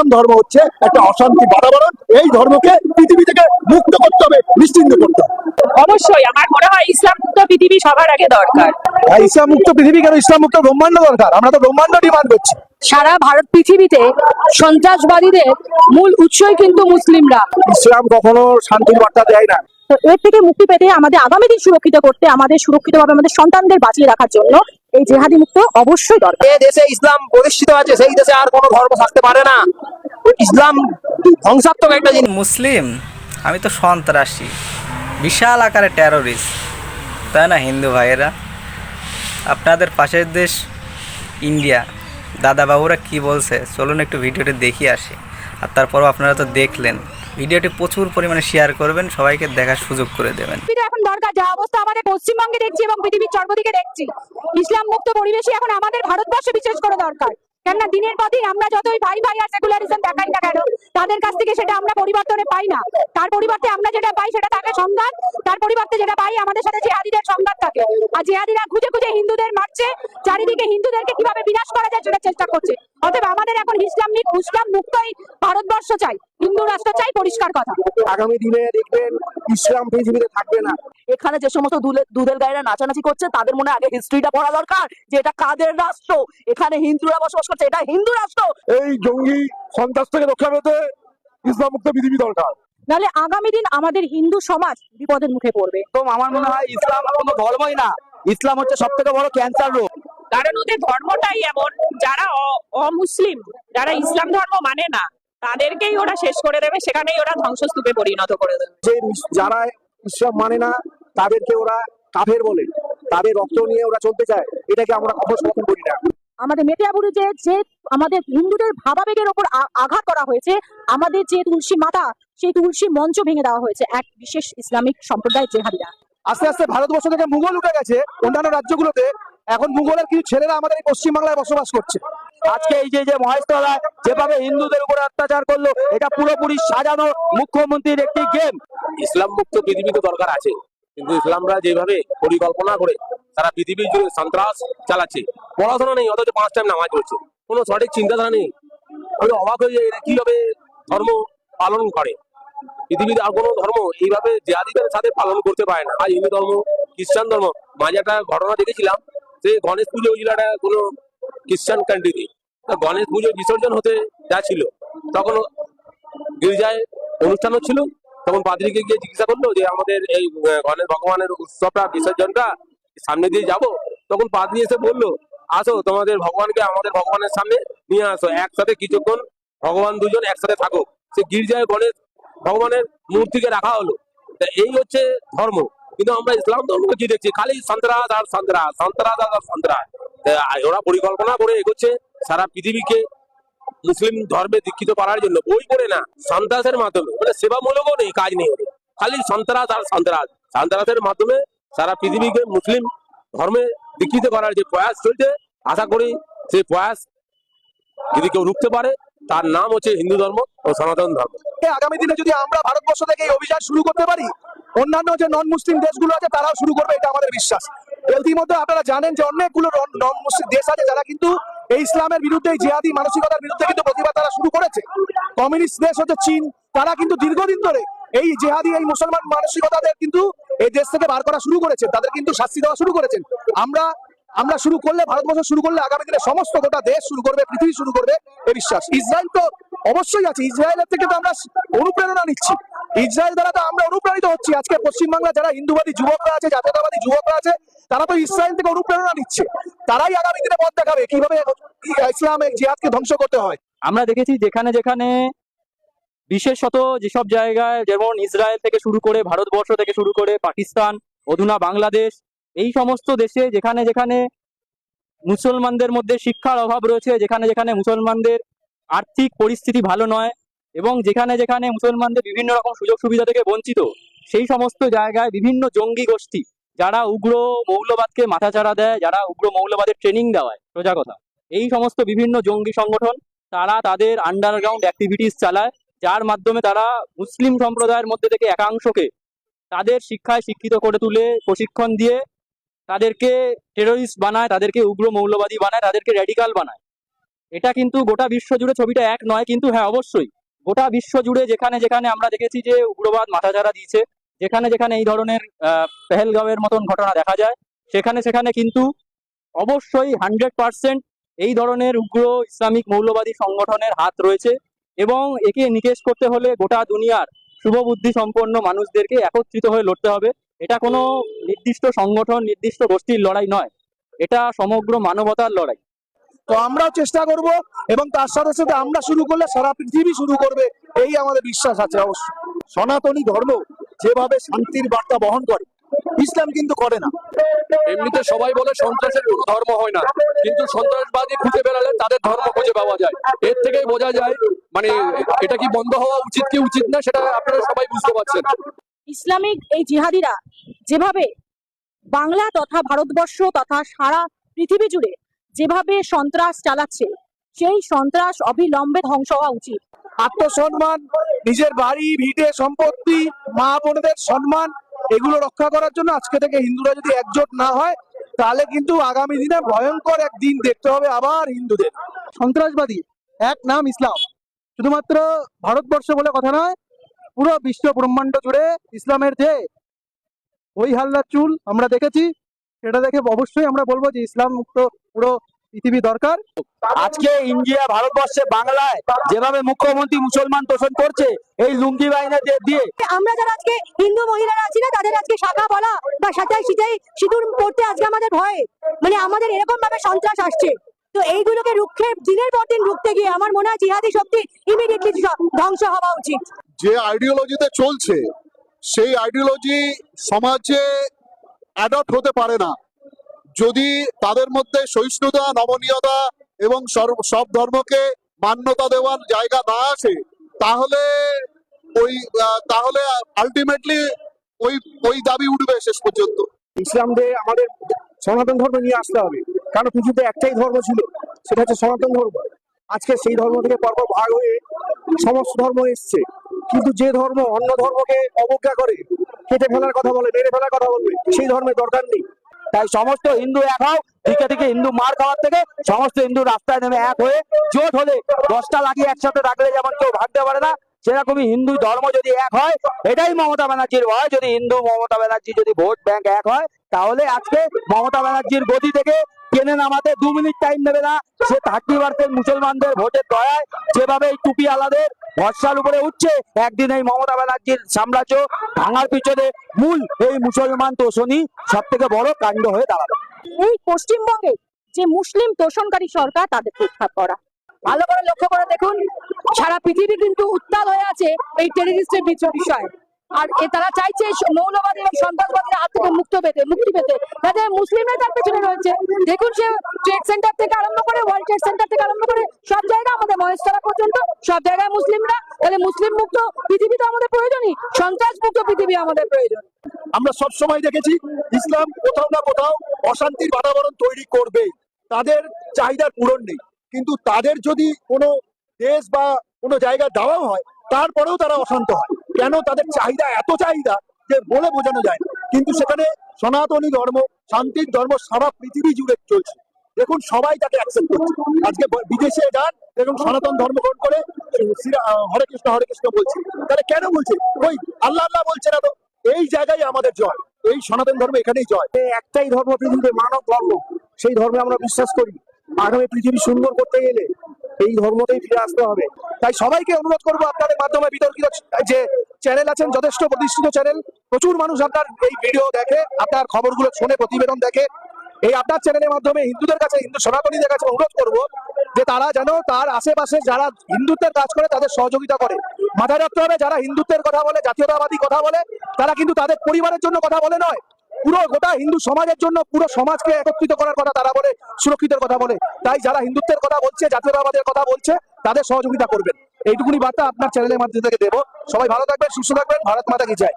ইসলাম ধর্ম হচ্ছে একটা অশান্তি বাতাবরণ। এই ধর্মকে পৃথিবী থেকে মুক্ত করতে হবে নিশ্চিন্ত করতে হবে। অবশ্যই আমার মনে হয় ইসলাম মুক্ত পৃথিবী সবার আগে দরকার। ইসলাম মুক্ত পৃথিবী কেন? ইসলাম মুক্ত ব্রহ্মাণ্ড দরকার। আমরা তো ব্রহ্মাণ্ড ডিমান্ড করছি। সারা ভারত পৃথিবীতে সন্ত্রাসবাদীদের মূল উৎসই কিন্তু মুসলিমরা। ইসলাম কখনো শান্তির বার্তা দেয় না। তো এর থেকে মুক্তি পেতে আমাদের আগামী দিন সুরক্ষিত করতে আমাদের সুরক্ষিতভাবে আমাদের সন্তানদের বাঁচিয়ে রাখার জন্য এই জেহাদি মুক্ত অবশ্যই দরকার। যে দেশে ইসলাম প্রতিষ্ঠিত আছে সেই দেশে আর কোনো ধর্ম থাকতে পারে না। ইসলাম ধ্বংসাত্মক একটা জিনিস। মুসলিম? আমি তো সন্ত্রাসী। বিশাল আকারে টেরোরিস্ট তাই না হিন্দু ভাইয়েরা? আপনাদের পাশের দেশ ইন্ডিয়া। দাদা বাবুরা কি বলছে? চলুন একটু ভিডিওটি দেখি আসি। আর তারপরও আপনারা তো দেখলেন। ভিডিওটি প্রচুর পরিমাণে শেয়ার করবেন, সবাইকে দেখার সুযোগ করে দেবেন। এখন দরকার, যা অবস্থা আমাদের পশ্চিমবঙ্গে দেখছি এবং পৃথিবীর সর্বদিকে দেখছি। ইসলাম মুক্ত পরিবেশে এখন আমাদের ভারতবর্ষে বিশেষ করে দরকার। কেননা দিনের পর দিন আমরা যতই ভাই ভাই আর সেকুলারিজম দেখাই না কেন, তাদের কাছ থেকে সেটা আমরা পরিবর্তনে পাই না। তার পরিবর্তে আমরা যেটা পাই সেটা থাকে সংঘাত তার পরিবর্তে যেটা পাই আমাদের সাথে জেহাদিদের সংঘাত থাকে। আর জেহাদিরা খুঁজে খুঁজে হিন্দুদের মারছে, চারিদিকে হিন্দুদেরকে কীভাবে বিনাশ করা যায় সেটা চেষ্টা করছে। অতএব আমাদের এখন ইসলাম নি- ইসলাম মুক্তই ভারতবর্ষ চাই হিন্দু রাষ্ট্র চাই পরিষ্কার কথা। আগামী দিনে দেখবেন ইসলাম পৃথিবীতে থাকবে না। এখানে যে সমস্ত দুধের গায়েরা নাচানাচি করছে তাদের মনে আগে হিস্ট্রিটা পড়া দরকার যে এটা কাদের রাষ্ট্র? এখানে হিন্দুরা বসবাস করছে এটা হিন্দু রাষ্ট্র? এই জঙ্গি সন্ত্রাস থেকে রক্ষা পেতে ইসলাম মুক্ত পৃথিবী দরকার। নাহলে আগামী দিন আমাদের হিন্দু সমাজ বিপদের মুখে পড়বে। তো আমার মনে হয় ইসলাম কোনো ধর্মই না। ইসলাম হচ্ছে সব থেকে বড় ক্যান্সার রোগ। কারণ ওদের ধর্মটাই এমন যারা অমুসলিম যারা ইসলাম ধর্ম মানে না তাদেরকেই ওরা শেষ করে দেবে সেখানেই ওরা ধ্বংসস্তূপে পরিণত করে দেবে। যে যারা ইসলাম মানে না তাদেরকে ওরা কাফের বলে তাদের রক্ত নিয়ে ওরা চলতে চায় এটাকে আমরা কখনো সমর্থন করি না। আমাদের মেটিয়াবুরু যে যে আমাদের হিন্দুদের ভাবাবেগের ওপর আঘাত করা হয়েছে আমাদের যে তুলসী মাতা সেই তুলসী মঞ্চ ভেঙে দেওয়া হয়েছে এক বিশেষ ইসলামিক সম্প্রদায় জেহাদিরা। আস্তে আস্তে ভারতবর্ষ থেকে মুঘল উঠে গেছে অন্যান্য রাজ্যগুলোতে এখন মুঘলের কিছু ছেলেরা আমাদের এই পশ্চিমবাংলায় বসবাস করছে। আজকে এই যে যে মহেশতলা যেভাবে হিন্দুদের উপর অত্যাচার করল, এটা পুরোপুরি সাজানো মুখ্যমন্ত্রীর একটি গেম ইসলাম মুক্ত পৃথিবীতে দরকার আছে, কিন্তু ইসলামরা যেভাবে পরিকল্পনা করে তারা পৃথিবীর জুড়ে সন্ত্রাস চালাচ্ছে, পড়াশোনা নেই, অথচ পাঁচ টাইম নামাজ পড়ছে, কোনো সঠিক চিন্তাধারা নেই। আমি অবাক হয়ে যাই কীভাবে ধর্ম পালন করে? পৃথিবীতে আর কোনো ধর্ম এইভাবে জেহাদিদের সাথে পালন করতে পারে না। আর হিন্দু ধর্ম, খ্রিস্টান ধর্ম, মাঝে একটা ঘটনা দেখেছিলাম যে গণেশ পুজো একটা কোনো খ্রিস্টান কান্ট্রিতে গণেশ পুজো বিসর্জন হতে যাচ্ছিল তখন গির্জায় অনুষ্ঠান হচ্ছিল, তখন পাদ্রীকে গিয়ে জিজ্ঞাসা করল যে, আমাদের এই গণেশ ভগবানের উৎসবটা, বিসর্জনটা সামনে দিয়ে যাব? তখন পাদ্রী এসে বলল, আসো, তোমাদের ভগবানকে আমাদের ভগবানের সামনে নিয়ে আসো, একসাথে কিছুক্ষণ ভগবান দুজন একসাথে থাকো। সে গির্জায় গণেশ ভগবানের মূর্তিকে রাখা হলো। এই হচ্ছে ধর্ম। কিন্তু আমরা ইসলাম ধর্মকে কি দেখছি? খালি সন্ত্রাস আর সন্ত্রাস সন্ত্রাস আর সন্ত্রাস। ওরা পরিকল্পনা করে এগোচ্ছে সারা পৃথিবীকে মুসলিম ধর্মে দীক্ষিত করার জন্য। বই করে না, সন্ত্রাসের মাধ্যমে। মানে সেবামূলকও নেই, কাজ নেই খালি সন্ত্রাস আর সন্ত্রাস। সন্ত্রাসের মাধ্যমে সারা পৃথিবীকে মুসলিম ধর্মে দীক্ষিত করার যে প্রয়াস চলছে, আশা করি সেই প্রয়াস যদি কেউ রুখতে পারে তার নাম হচ্ছে হিন্দু ধর্ম ও সনাতন ধর্ম। আগামী দিনে যদি আমরা ভারতবর্ষ থেকে এই অভিযান শুরু করতে পারি, অন্যান্য যে নন মুসলিম দেশগুলো আছে, তারাও শুরু করবে, এটা আমাদের বিশ্বাস। ইতিমধ্যে আপনারা জানেন যে অনেকগুলো নন মুসলিম দেশ আছে, যারা কিন্তু এই ইসলামের বিরুদ্ধে জিহাদি মানসিকতার বিরুদ্ধে কিন্তু প্রতিবাদ তারা শুরু করেছে। কমিউনিস্ট দেশ হচ্ছে চীন, তারা কিন্তু দীর্ঘদিন ধরে এই জেহাদি, এই মুসলমান মানসিকতাদের কিন্তু এই দেশ থেকে বার করা শুরু করেছে, তাদের কিন্তু শাস্তি দেওয়া শুরু করেছেন। আমরা আমরা শুরু করলে, ভারতবর্ষ শুরু করলে, আগামী দিনে সমস্ত গোটা দেশ শুরু করবে, পৃথিবী শুরু করবে এই বিশ্বাস। ইসরায়েল তো অবশ্যই আছে, ইসরায়েলের থেকে তো আমরা অনুপ্রেরণা নিচ্ছি। ইসরায়েল দ্বারা তো আমরা অনুপ্রাণিত হচ্ছি। আজকে পশ্চিমবাংলা যারা হিন্দুবাদী যুবকরা আছে, জাতীয়তাবাদী যুবকরা আছে, তারা তো ইসরায়েল থেকে অনুপ্রেরণা নিচ্ছে। তারাই আগামী দিনে পথ দেখাবে কীভাবে ইসলামের জিহাদকে ধ্বংস করতে হয়। আমরা দেখেছি যেখানে যেখানে বিশেষত যেসব জায়গায়, যেমন ইসরায়েল থেকে শুরু করে, ভারতবর্ষ থেকে শুরু করে, পাকিস্তান অধুনা বাংলাদেশ এই সমস্ত দেশে যেখানে যেখানে মুসলমানদের মধ্যে শিক্ষার অভাব রয়েছে, যেখানে যেখানে মুসলমানদের আর্থিক পরিস্থিতি ভালো নয় এবং যেখানে যেখানে মুসলমানদের বিভিন্ন রকম সুযোগ সুবিধা থেকে বঞ্চিত, সেই সমস্ত জায়গায় বিভিন্ন জঙ্গি গোষ্ঠী যারা উগ্র মৌলবাদকে মাথাচাড়া দেয়, যারা উগ্র মৌলবাদের ট্রেনিং দেওয়ায়, সোজা কথা। এই সমস্ত বিভিন্ন জঙ্গি সংগঠন, তারা তাদের আন্ডারগ্রাউন্ড অ্যাক্টিভিটিস চালায়, যার মাধ্যমে তারা মুসলিম সম্প্রদায়ের মধ্যে থেকে একাংশকে তাদের শিক্ষায় শিক্ষিত করে তুলে প্রশিক্ষণ দিয়ে তাদেরকে টেরোরিস্ট বানায়, তাদেরকে উগ্র মৌলবাদী বানায়, তাদেরকে র্যাডিকাল বানায়। এটা কিন্তু গোটা বিশ্ব জুড়ে ছবিটা এক নয়, কিন্তু হ্যাঁ অবশ্যই। গোটা বিশ্ব জুড়ে যেখানে যেখানে আমরা দেখেছি যে উগ্রবাদ মাথাচাড়া দিয়েছে, যেখানে যেখানে এই ধরনের পেহেলগাঁওয়ের মতন ঘটনা দেখা যায়, সেখানে সেখানে কিন্তু অবশ্যই হান্ড্রেড পার্সেন্ট এই ধরনের উগ্র ইসলামিক মৌলবাদী সংগঠনের হাত রয়েছে এবং একে নিকেশ করতে হলে গোটা দুনিয়ার শুভবুদ্ধি সম্পন্ন মানুষদেরকে একত্রিত হয়ে লড়তে হবে। এটা কোনো নির্দিষ্ট সংগঠন নির্দিষ্ট গোষ্ঠীর লড়াই নয়। এটা সমগ্র মানবতার লড়াই। তো আমরাও চেষ্টা করব এবং তার সাথে সাথে আমরা শুরু করলে সারা পৃথিবী শুরু করবে এই আমাদের বিশ্বাস আছে অবশ্যই। সনাতনী ধর্ম যেভাবে শান্তির বার্তা বহন করে ইসলাম কিন্তু করে না। এমনিতে সবাই বলে সন্ত্রাসের কোনো ধর্ম হয় না কিন্তু সন্ত্রাসবাদী খুঁজে বেড়ালে তাদের ধর্ম খুঁজে পাওয়া যায়। এর থেকেই বোঝা যায় মানে এটা কি বন্ধ হওয়া উচিত কি উচিত না সেটা আপনারা সবাই বুঝতে পারছেন। ইসলামিক এই জিহাদিরা যেভাবে বাংলা তথা ভারতবর্ষ তথা সারা পৃথিবী জুড়ে যেভাবে সন্ত্রাস চালাচ্ছে, সেই সন্ত্রাস অবিলম্বে ধ্বংস হওয়া উচিত। আত্মসম্মান, নিজের বাড়ি, ভিটে, সম্পত্তি, মা বোনদের সম্মান, এগুলো রক্ষা করার জন্য আজকে থেকে হিন্দুরা যদি একজোট না হয়, তাহলে কিন্তু আগামী দিনে ভয়ঙ্কর একদিন দেখতে হবে আবার হিন্দুদের। সন্ত্রাসবাদী, এক নাম ইসলাম। শুধুমাত্র ভারতবর্ষ বলে কথা নয় পুরো বিশ্ব ব্রহ্মাণ্ড জুড়ে ইসলামের যে ওই হাল্লার চুল আমরা দেখেছি সেটা দেখে অবশ্যই আমরা বলব যে ইসলাম মুক্ত পুরো পৃথিবী দরকার। আজকে ইন্ডিয়া ভারতবর্ষে বাংলায় যেভাবে মুখ্যমন্ত্রী মুসলমান তোষণ করছে এই লুঙ্গি বাহিনীদের দিয়ে। আমরা যারা আজকে হিন্দু মহিলারা আছি না তাদের আজকে শাখা বলা বা সাঁচাই সিচাই সিঁদুর পড়তে আজকে আমাদের ভয়। মানে আমাদের এরকম ভাবে সন্ত্রাস আসছে। তো এইগুলোকে রুখে দিনের পর দিন রুখতে গিয়ে আমার মনে হয় জিহাদি শক্তি ইমিডিয়েটলি ধ্বংস হওয়া উচিত। যে আইডিওলজিতে চলছে, সেই আইডিওলজি সমাজে অ্যাডপ্ট হতে পারে না। যদি তাদের মধ্যে সহিষ্ণুতা, নমনীয়তা এবং সব ধর্মকে মান্যতা দেওয়ার জায়গা না আসে, তাহলে ওই তাহলে আলটিমেটলি ওই ওই দাবি উঠবে শেষ পর্যন্ত। ইসলামকে আমাদের সনাতন ধর্ম নিয়ে আসতে হবে। কারণ পৃথিবীতে একটাই ধর্ম ছিল, সেটা হচ্ছে সনাতন ধর্ম। আজকে সেই ধর্ম থেকে পর্ব ভাগ হয়ে সমস্ত ধর্ম এসছে। কিন্তু যে ধর্ম অন্য ধর্মকে অবজ্ঞা করে, কেটে ফেলার কথা বলে, মেরে ফেলার কথা বলবে সেই ধর্মের দরকার নেই। তাই সমস্ত হিন্দু এক হও দিকে থেকে হিন্দু মার খাওয়ার থেকে সমস্ত হিন্দু রাস্তায় নেমে এক হয়ে জোট হলে দশটা লাগিয়ে একসাথে রাখলে যেমন কেউ ভাগতে পারে না, সেরকমই হিন্দু ধর্ম যদি এক হয়, এটাই মমতা ব্যানার্জির ভয়। যদি হিন্দু মমতা ব্যানার্জি যদি ভোট ব্যাংক এক হয়, তাহলে আজকে মমতা ব্যানার্জির গতি থেকে টেনে নামাতে দু মিনিট টাইম নেবে না। সে থার্টি পার্সেন্ট মুসলমানদের ভোটের দয়ায় যেভাবে এই টুপি আলাদের ভরসার উপরে উঠছে। একদিন এই মমতা ব্যানার্জির সাম্রাজ্য ভাঙার পিছনে মূল এই মুসলমান তোষণই সব থেকে বড় কাণ্ড হয়ে দাঁড়াবে এই পশ্চিমবঙ্গে যে মুসলিম তোষণকারী সরকার, তাদের উৎখাত করা। ভালো করে লক্ষ্য করে দেখুন, সারা পৃথিবী কিন্তু উত্তাল হয়ে আছে এই টেরিস্টের বিষয়ে। আর তারা চাইছে মৌলবাদী এবং সন্ত্রাসবাদীর হাত থেকে মুক্ত পেতে, মুক্তি পেতে। যাতে মুসলিমরা তার পেছনে রয়েছে। দেখুন সে ট্রেড সেন্টার থেকে আরম্ভ করে, ওয়ার্ল্ড ট্রেড সেন্টার থেকে আরম্ভ করে সব জায়গায় আমাদের মহেশতলা পর্যন্ত, সব জায়গায় মুসলিমরা। তাহলে মুসলিম মুক্ত পৃথিবী তো আমাদের প্রয়োজনই। সন্ত্রাস মুক্ত পৃথিবী আমাদের প্রয়োজন। আমরা সব সময় দেখেছি, ইসলাম কোথাও না কোথাও অশান্তির বাতাবরণ তৈরি করবে তাদের চাহিদার পূরণ নেই। কিন্তু তাদের যদি কোনো দেশ বা কোনো জায়গা দেওয়াও হয়, তারপরেও তারা অশান্ত হয়। কেন তাদের চাহিদা, এত চাহিদা যে বলে বোঝানো যায় কিন্তু সেখানে সনাতনী ধর্ম, শান্তির ধর্ম, সারা পৃথিবী জুড়ে চলছে। দেখুন, সবাই তাকে অ্যাকসেপ্ট করছে। আজকে বিদেশে যান, দেখুন, সনাতন ধর্ম গ্রহণ করে হরে কৃষ্ণ হরে কৃষ্ণ বলছে। তাহলে কেন বলছে? ওই আল্লাহ আল্লাহ বলছে না তো? এই জায়গায় আমাদের জয়। এই সনাতন ধর্ম এখানেই জয়। একটাই ধর্ম পৃথিবীতে মানব ধর্ম। সেই ধর্মে আমরা বিশ্বাস করি। আগামী পৃথিবী সুন্দর করতে গেলে এই ধর্মতেই ফিরে আসতে হবে। তাই সবাইকে অনুরোধ করব আপনাদের মাধ্যমে বিতর্কিত যে চ্যানেল আছেন, যথেষ্ট প্রতিষ্ঠিত চ্যানেল প্রচুর মানুষ আপনার এই ভিডিও দেখে, আপনার খবরগুলো শোনে, প্রতিবেদন দেখে, এই আপনার চ্যানেলের মাধ্যমে হিন্দুদের কাছে, হিন্দু সনাতনীদের কাছে অনুরোধ করব যে তারা যেন তার আশেপাশে যারা হিন্দুত্বের কাজ করে, তাদের সহযোগিতা করে। মাথায় রাখতে হবে, যারা হিন্দুত্বের কথা বলে, জাতীয়তাবাদী কথা বলে, তারা কিন্তু তাদের পরিবারের জন্য কথা বলে নয়। পুরো গোটা হিন্দু সমাজের জন্য পুরো সমাজকে একত্রিত করার কথা তারা বলে, সুরক্ষিতের কথা বলে। তাই যারা হিন্দুত্বের কথা বলছে, জাতীয়তাবাদের কথা বলছে, তাদের সহযোগিতা করবেন। এইটুকুনি বার্তা আপনার চ্যানেলের মাধ্যমে থেকে দেবো। সবাই ভালো থাকবেন, সুস্থ থাকবেন। ভারত মাতা কি চায়?